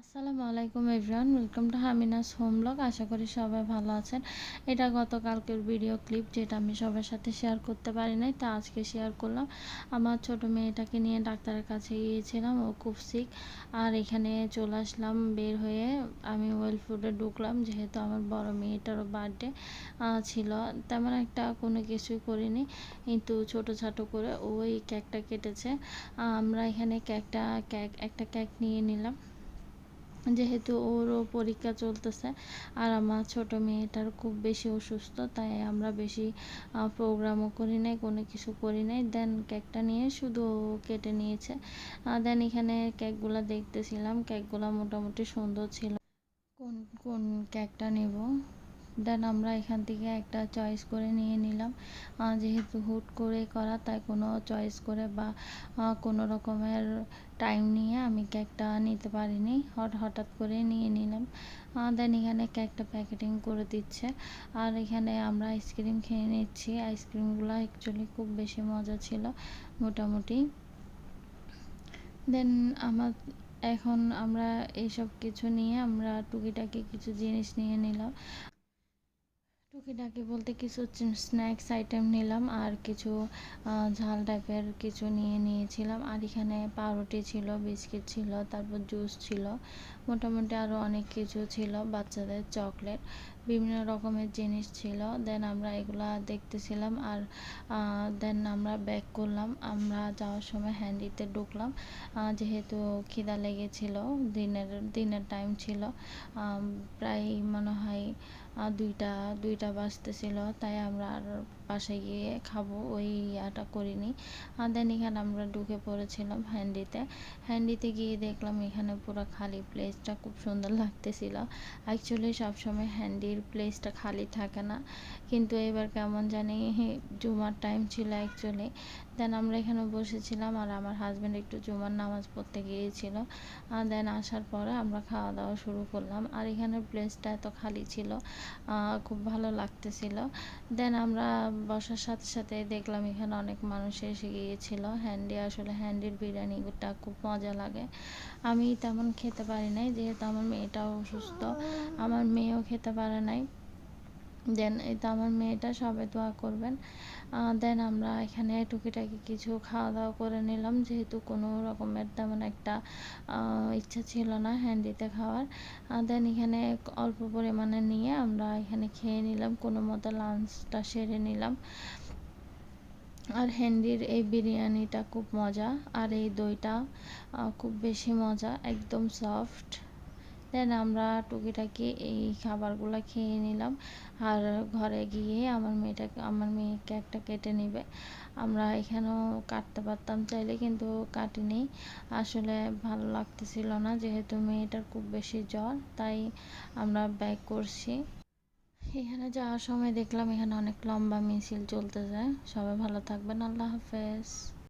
আসসালামু আলাইকুম everyone, welcome to Hamina's home vlog. আশা করি সবাই ভালো আছেন। এটা গতকালকের ভিডিও ক্লিপ যেটা আমি সবার সাথে শেয়ার করতে পারি নাই, তা আজকে শেয়ার করলাম। আমার ছোট মেয়েটাকে নিয়ে ডাক্তারের কাছে গিয়েছিলাম, ও খুব সিক আর এখানে চলে আসলাম, বের হয়ে আমি ওয়েল ফুডে ঢুকলাম, যেহেতু আমার বড় মেয়েটারও বার্থডে ছিল। তেমন একটা কোনো কিছুই করিনি, কিন্তু ছোটো ছাটো করে ওই কেকটা কেটেছে। আমরা এখানে কেকটা কেক একটা কেক নিয়ে নিলাম। যেহেতু ওরও পরীক্ষা চলতেছে আর আমার ছোট মেয়েটার খুব বেশি অসুস্থ, তাই আমরা বেশি প্রোগ্রামও করি নাই, কোনো কিছু করি নাই। দেন কেকটা নিয়ে শুধু কেটে নিয়েছে। দেন এখানে কেকগুলো দেখতেছিলাম। কেকগুলো মোটামুটি সুন্দর ছিল। কোন কোন কেকটা নেব? দেন আমরা এখান থেকে একটা চয়েস করে নিয়ে নিলাম। যেহেতু হুট করে করা, তাই কোনো চয়েস করে বা কোনো রকমের টাইম নিয়ে আমি কেকটা নিতে পারিনি। হট, হঠাৎ করে নিয়ে নিলাম। দেন এখানে কেকটা প্যাকেটিং করে দিচ্ছে। আর এখানে আমরা আইসক্রিম খেয়ে নিচ্ছি। আইসক্রিমগুলো অ্যাকচুয়ালি খুব বেশি মজা ছিল, মোটামুটি। দেন আমার, এখন আমরা এইসব কিছু নিয়ে আমরা টুকিটাকি কিছু জিনিস নিয়ে নিলাম। টুকিটাকি বলতে কিছু স্ন্যাক্স আইটেম নিলাম আর কিছু ঝাল টাইপের কিছু নিয়ে নিয়েছিলাম। আর এখানে পাউরুটি ছিল, বিস্কিট ছিল, তারপর জুস ছিল। মোটামুটি আরও অনেক কিছু ছিল, বাচ্চাদের চকলেট, বিভিন্ন রকমের জিনিস ছিল। দেন আমরা এগুলা দেখতেছিলাম আর দেন আমরা ব্যাক করলাম। আমরা যাওয়ার সময় হ্যান্ডিতে ঢুকলাম। যেহেতু খিদা লেগেছিল, দিনের দিনের টাইম ছিল প্রায় মনে হয় দুইটা দুইটা বাজতেছিল তাই আমরা আর বাসায় গিয়ে খাব, ওই ইয়াটা করিনি। আর দেন এখানে আমরা ঢুকে পড়েছিলাম হ্যান্ডিতে। হ্যান্ডিতে গিয়ে দেখলাম এখানে পুরো খালি প্লেসটা খুব সুন্দর লাগতেছিল। অ্যাকচুয়ালি সবসময় হ্যান্ডির প্লেসটা খালি থাকে না। কিন্তু এবার কেমন জানি জুমার টাইম ছিল অ্যাকচুয়ালি দেন আমরা এখানে বসেছিলাম আর আমার হাজব্যান্ড একটু জুমার নামাজ পড়তে গিয়েছিল। আর দেন আসার পরে আমরা খাওয়া দাওয়া শুরু করলাম। আর এখানে প্লেসটা এত খালি ছিল খুব ভালো লাগতেছিল। দেন আমরা বসার সাথে সাথে দেখলাম এখানে অনেক মানুষ এসে গিয়েছিল। হ্যান্ডি আসলে হ্যান্ডির বিরিয়ানিটা খুব মজা লাগে। আমি তেমন খেতে পারি নাই, যেহেতু আমার মেয়েটাও অসুস্থ। আমার মেয়েও খেতে পারে নাই। দেন এই তো আমার মেয়েটা, সবাই দোয়া করবেন। দেন আমরা এখানে টুকিটাকি কিছু খাওয়া দাওয়া করে নিলাম। যেহেতু কোনো রকমের তেমন একটা ইচ্ছা ছিল না হ্যান্ডিতে খাওয়ার। দেন এখানে অল্প পরিমাণে নিয়ে আমরা এখানে খেয়ে নিলাম। কোনো মতো লাঞ্চটা সেরে নিলাম। আর হ্যান্ডির এই বিরিয়ানিটা খুব মজা। আর এই দইটা খুব বেশি মজা। একদম সফট দেন আমরা টুকিটাকি এই খাবারগুলো খেয়ে নিলাম। আর ঘরে গিয়ে আমার মেয়েটাকে, আমার মেয়েকে একটা কেটে নেবে। আমরা এখানেও কাটতে পারতাম চাইলে, কিন্তু কাটিনি। আসলে ভালো লাগতেছিল না, যেহেতু মেয়েটার খুব বেশি জ্বর, তাই আমরা ব্যাক করছি। এখানে যাওয়ার সময় দেখলাম এখানে অনেক লম্বা মিছিল চলতে যায় সবাই ভালো থাকবেন, আল্লাহ হাফেজ।